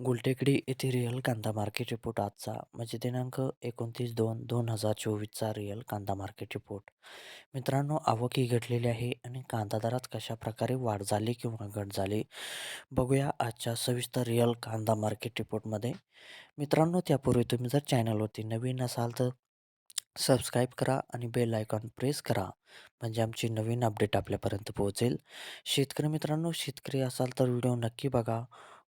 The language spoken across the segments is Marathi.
गुलटेकडी येथे रिअल कांदा मार्केट रिपोर्ट आजचा म्हणजे दिनांक एकोणतीस दोन दोन हजार चोवीसचा रिअल कांदा मार्केट रिपोर्ट. मित्रांनो आवक ही घडलेली आहे आणि कांदा दरात कशा प्रकारे वाढ झाली किंवा घट झाली बघूया आजच्या सविस्तर रिअल कांदा मार्केट रिपोर्टमध्ये. मित्रांनो त्यापूर्वी तुम्ही जर चॅनलवरती नवीन असाल तर सबस्क्राईब करा आणि बेल आयकॉन प्रेस करा म्हणजे आमची नवीन अपडेट आपल्यापर्यंत पोहोचेल. शेतकरी मित्रांनो शेतकरी असाल तर व्हिडिओ नक्की बघा.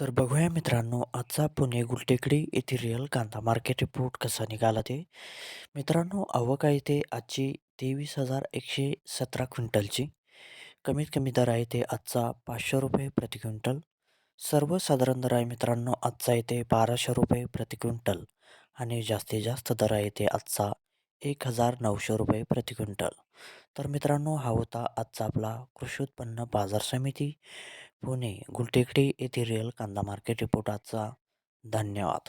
तर बघूया मित्रांनो आजचा पुणे गुलटेकडी येथे रिअल कांदा मार्केट रिपोर्ट कसा निघाला ते. मित्रांनो आवक आहे ते आजची तेवीस हजार एकशे सतरा क्विंटलची. कमीत कमी दर आहे ते आजचा पाचशे रुपये प्रति क्विंटल. सर्वसाधारण दर आहे मित्रांनो आजचा येते बाराशे रुपये प्रति क्विंटल. आणि जास्तीत जास्त दर आहे ते आजचा एक हजार नऊशे रुपये प्रति क्विंटल. तर मित्रांनो हा होता आजचा आपला कृषी उत्पन्न बाजार समिती. पुणे गुलटेकडी येथे रिअल कांदा मार्केट रिपोर्ट आजचा धन्यवाद.